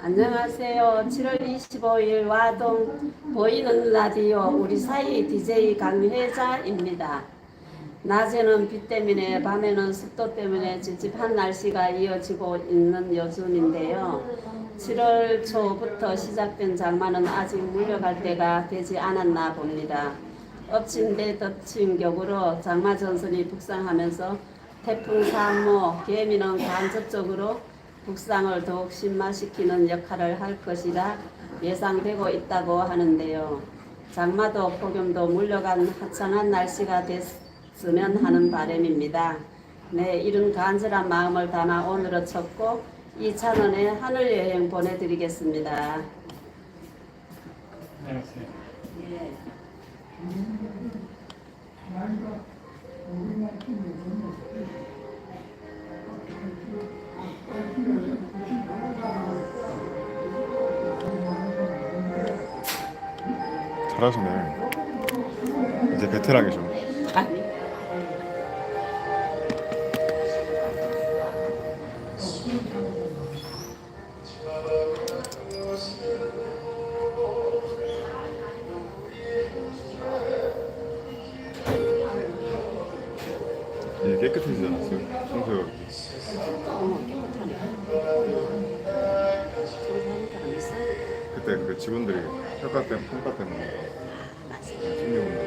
안녕하세요. 7월 25일 와동 보이는 라디오 우리 사이 DJ 강혜자입니다. 낮에는 비 때문에 밤에는 습도 때문에 찝찝한 날씨가 이어지고 있는 요즘인데요. 7월 초부터 시작된 장마는 아직 물려갈 때가 되지 않았나 봅니다. 엎친 데 덮친 격으로 장마 전선이 북상하면서 태풍 3호 개미는 간접적으로 북상을 더욱 심화시키는 역할을 할 것이라 예상되고 있다고 하는데요. 장마도 폭염도 물려간 화창한 날씨가 됐으면 하는 바람입니다. 네, 이런 간절한 마음을 담아 오늘은 첫곡 이찬원의 하늘 여행 보내드리겠습니다. 안녕하 잘하시네. 이제 베테랑이죠. 아니. 이제 깨끗해지지 않았어요? 청소가. 어, 깨끗하네. 그때 그 직원들이 때문에 평가 때문에. 맞습니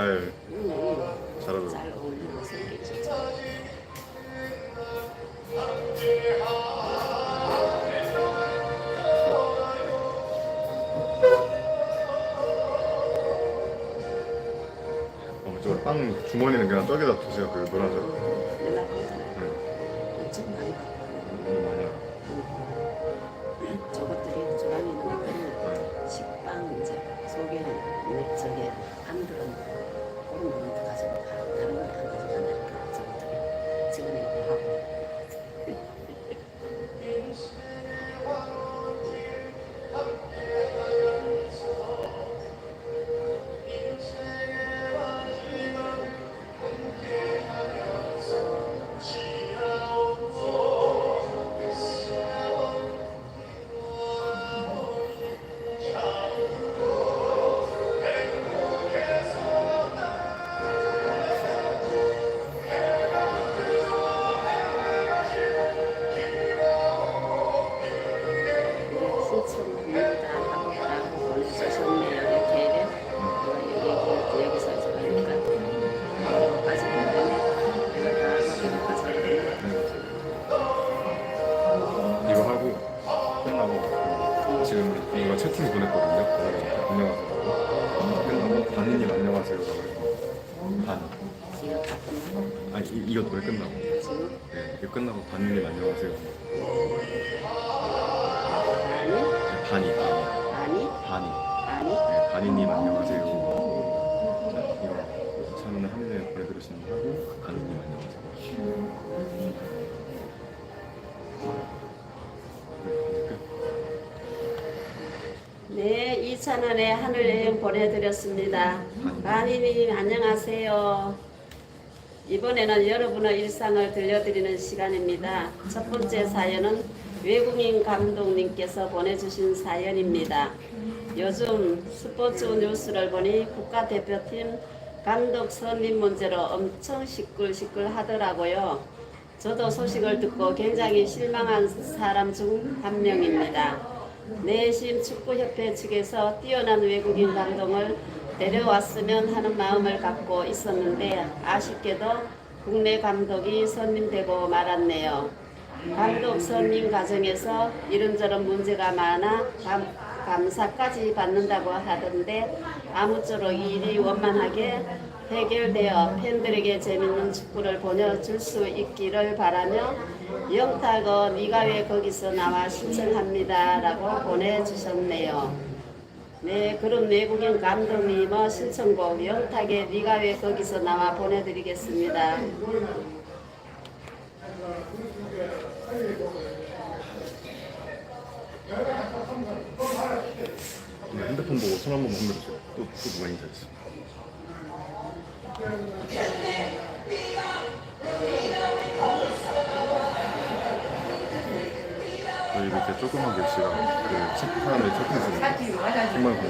잘 잘하더라고. 잘 어울리는 좋아. 어, 저빵 주머니는 그냥 떡에다 두세요. 그 노란색. 연락. 네. 안녕하세요. 자 이거 저는 한대 보내드렸습니다 하고 반이님 안녕하세요. 네, 끝. 네, 이찬원의 하늘 여행 보내드렸습니다. 마니님 안녕하세요. 이번에는 여러분의 일상을 들려드리는 시간입니다. 첫 번째 사연은 외국인 감독님께서 보내주신 사연입니다. 요즘 스포츠 뉴스를 보니 국가대표팀 감독 선임 문제로 엄청 시끌시끌 하더라고요. 저도 소식을 듣고 굉장히 실망한 사람 중 한 명입니다. 내심 축구협회 측에서 뛰어난 외국인 감독을 데려왔으면 하는 마음을 갖고 있었는데 아쉽게도 국내 감독이 선임되고 말았네요. 감독 선임 과정에서 이런저런 문제가 많아 감, 감사까지 받는다고 하던데 아무쪼록 이 일이 원만하게 해결되어 팬들에게 재밌는 축구를 보여줄 수 있기를 바라며 영탁어 네가 왜 거기서 나와 신청합니다 라고 보내주셨네요. 네, 그럼 외국인 감독님의 신청곡 영탁의 네가 왜 거기서 나와 보내드리겠습니다. 핸드폰 보고 손 한 번만 흔들어줘요. 또, 또 누가 인사했어? 여기 이렇게 조그만 글씨랑 그 책, 사람들이 책도 쓰는 거. 정말 거.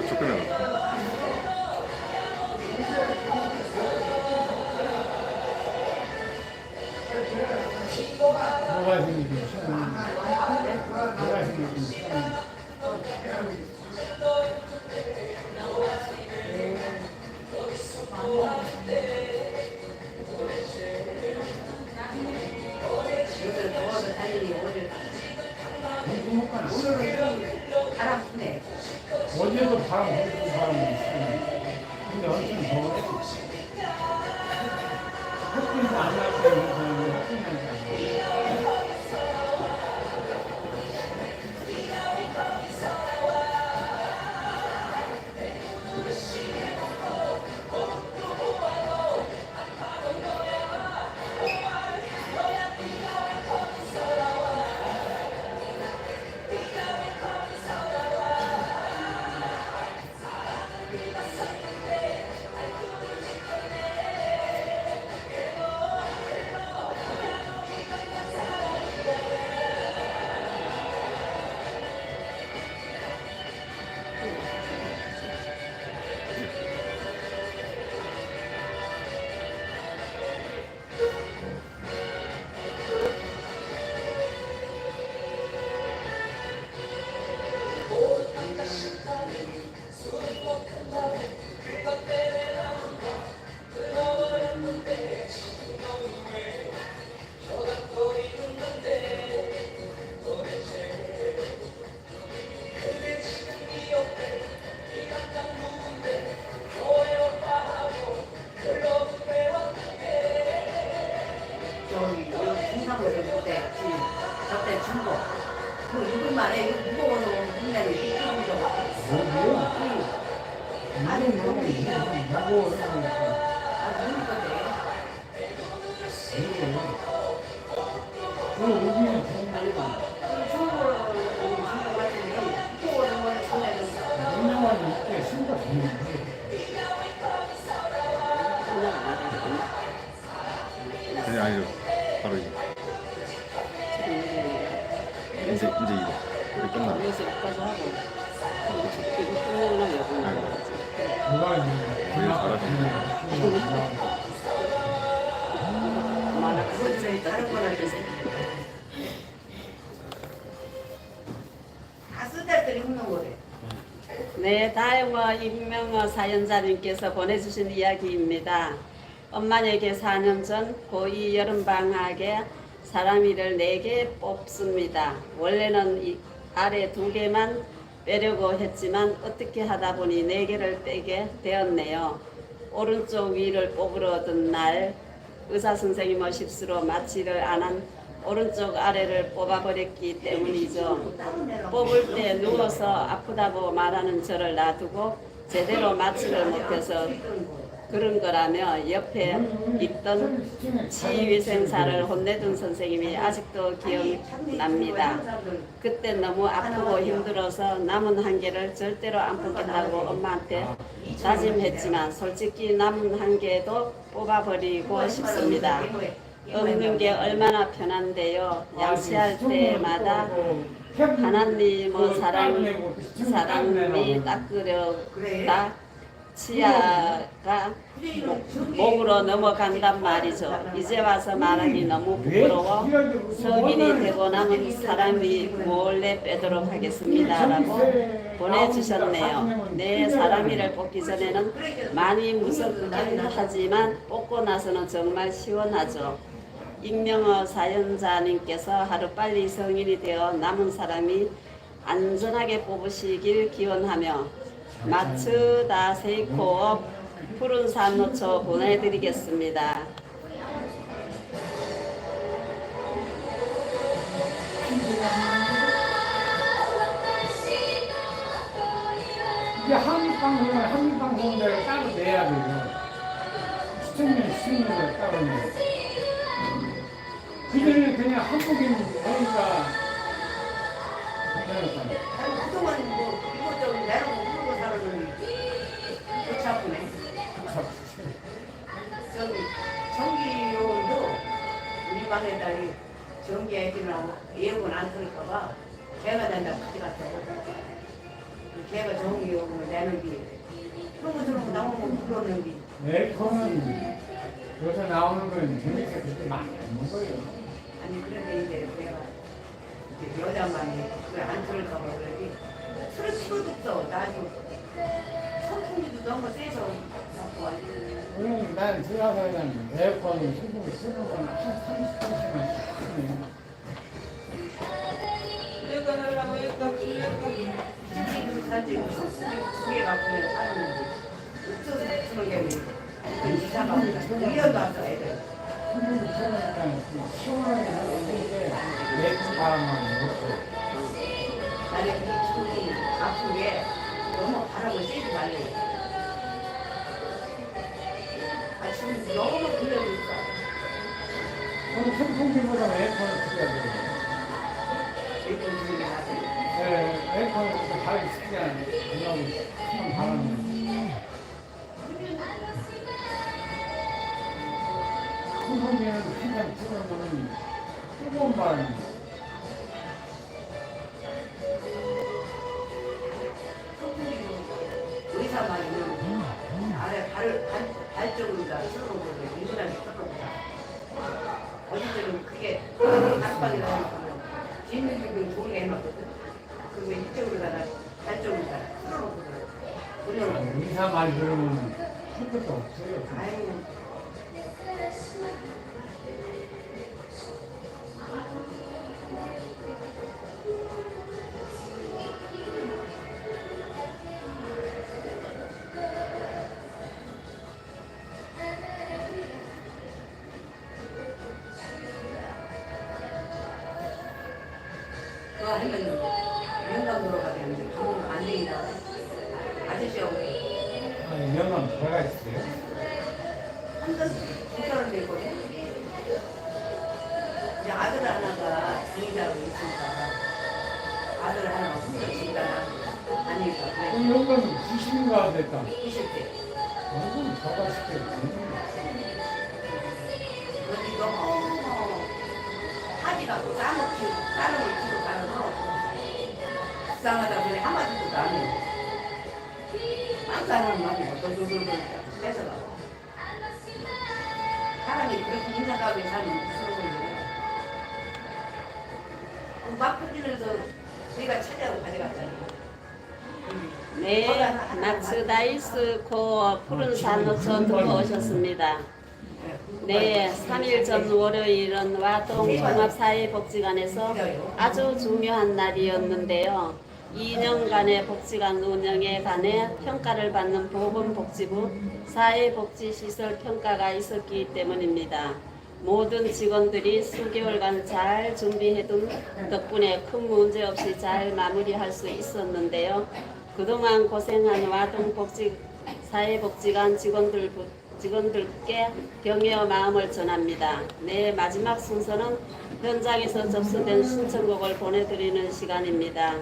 그쫓 뭐가 생기긴 어제도 바람 불고 바람이 있어. 근데 엄청 더워. 햇빛도 안 나고 이제, 이제 이거. 끝나. 여기서 여기까지 하고 이거 네, 다영어 임명어 사연자님께서 보내주신 이야기입니다. 엄마에게 4년 전 고2 여름방학에 사람이를 4개 뽑습니다. 원래는 이 아래 두 개만 빼려고 했지만 어떻게 하다 보니 4개를 빼게 되었네요. 오른쪽 위를 뽑으러 든날 의사 선생님의 실수로 마취를 안 한 오른쪽 아래를 뽑아버렸기 때문이죠. 뽑을 때 누워서 아프다고 말하는 저를 놔두고 제대로 마취를 못해서 그런 거라며 옆에 있던 치위생사를 혼내던 선생님이 아직도 기억납니다. 그때 너무 아프고 힘들어서 남은 한 개를 절대로 안 뽑겠다고 엄마한테 다짐했지만 솔직히 남은 한 개도 뽑아버리고 싶습니다. 없는 게 얼마나 편한데요. 양치할 때마다 하나님의 사랑, 사랑이 닦으려다 치아가 목- 목으로 넘어간단 말이죠. 이제 와서 말하기 너무 부끄러워 성인이 되고 남은 사람이 몰래 빼도록 하겠습니다. 라고 보내주셨네요. 내 사람이를 뽑기 전에는 많이 무섭긴 하지만 뽑고 나서는 정말 시원하죠. 익명어 사연자님께서 하루빨리 성인이 되어 남은 사람이 안전하게 뽑으시길 기원하며 마츠다 세이코업 푸른 산노초 보내드리겠습니다. 이게 한국방송은 한국방송대로 따로 내야 되고 시청률 수익률을 따로 내야 돼. 그전에 그냥 한국인 보니까 그동안 뭐 이것저것 내놓고 살았는데 골치 아프네. 저기 전기요금도 우리 방에다 이 전기 애기나고 에어컨 안 틀까봐 개가 된다 가져갔어. 개가 전기 요금을 내는지 그런 거거 나오면 불렀는지 에어컨은 여기서 나오는 건 재밌게 그렇게 많이 없는 거예요. 아니 그런데 이제 내가 이제 여자만이 그걸 안 틀을까 봐 그러지 틀을 필요도 없어. 나도 난 들어가서 그냥 에어컨 신경 쓰는 건한 30분씩만 쓰네. TV도 사지 두개 갖고 그냥 사는데 없어서 쓰는 게 이사가 없다. 1년도 안 써, 애들. 신경 쓰니까 시원하게 하는데 내부 바람을 쐬지 말래. 아, 지금 너무 불려고 있어. 그럼 선풍기보다 에어컨을 쓰야 돼요. 일본 중에 나서. 네, 에어컨을 그렇게 바람이 쓰지 않아요. 그냥 그냥 바람이. 선풍기는 항상 틀어놓으면 뜨거운 바람이. 발쪽으로다 쓸어보고 인근하게 쓸어보자. 어디들은 그게 각방이라 하니까 뒷면집은 좋게 해놨거든. 그리고 이쪽으로다가 발쪽으로다 쓸어보고 그냥 의사 말 들으면 할 것도 없어요. 아유 하면 영감 들어가야 되는데 가면 안 되니까 아저씨하고 아니, 영감 제가 있어요. 한달 두 달은 됐거든. 이제 아들 하나가 장이라고 있으니까 아들 하나 혼자 집다가 아니까 그 그래 영감 90인가 됐다. 20대. 영감 저가 시켜요. 그런데 하지가 싸먹기 싸는 걸 키고 가면서 불쌍하다 그래 한마디도 안 해. 안 싸는 말이 뭐 돌돌돌돌 뺏어가. 사람이 그렇게 인사가게 거예요. 막부진에서 우리가 찾아고 가져갔잖아. 네, 마츠다이스 코 푸른 산호초 듣고 오셨습니다. 네, 3일 전 월요일은 와동 종합사회복지관에서 아주 중요한 날이었는데요. 2년간의 복지관 운영에 관해 평가를 받는 보건복지부 사회복지시설 평가가 있었기 때문입니다. 모든 직원들이 수개월간 잘 준비해둔 덕분에 큰 문제 없이 잘 마무리할 수 있었는데요. 그동안 고생한 와동 복지 사회복지관 직원들 직원들께 격려의 마음을 전합니다. 네, 마지막 순서는 현장에서 접수된 신청곡을 보내드리는 시간입니다.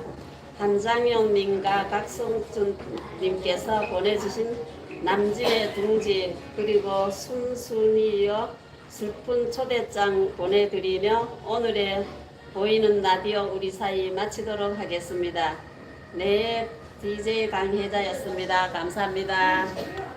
한장영 님과 박성준 님께서 보내주신 남진의 둥지 그리고 순순이여 슬픈 초대장 보내드리며 오늘의 보이는 라디오 우리 사이 마치도록 하겠습니다. 네, DJ 강혜자였습니다. 감사합니다.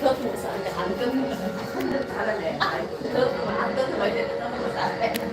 교통사한테 안 끊는 거. 다른 애. 교통 안 끊는 거 이제 끊는 거안 돼.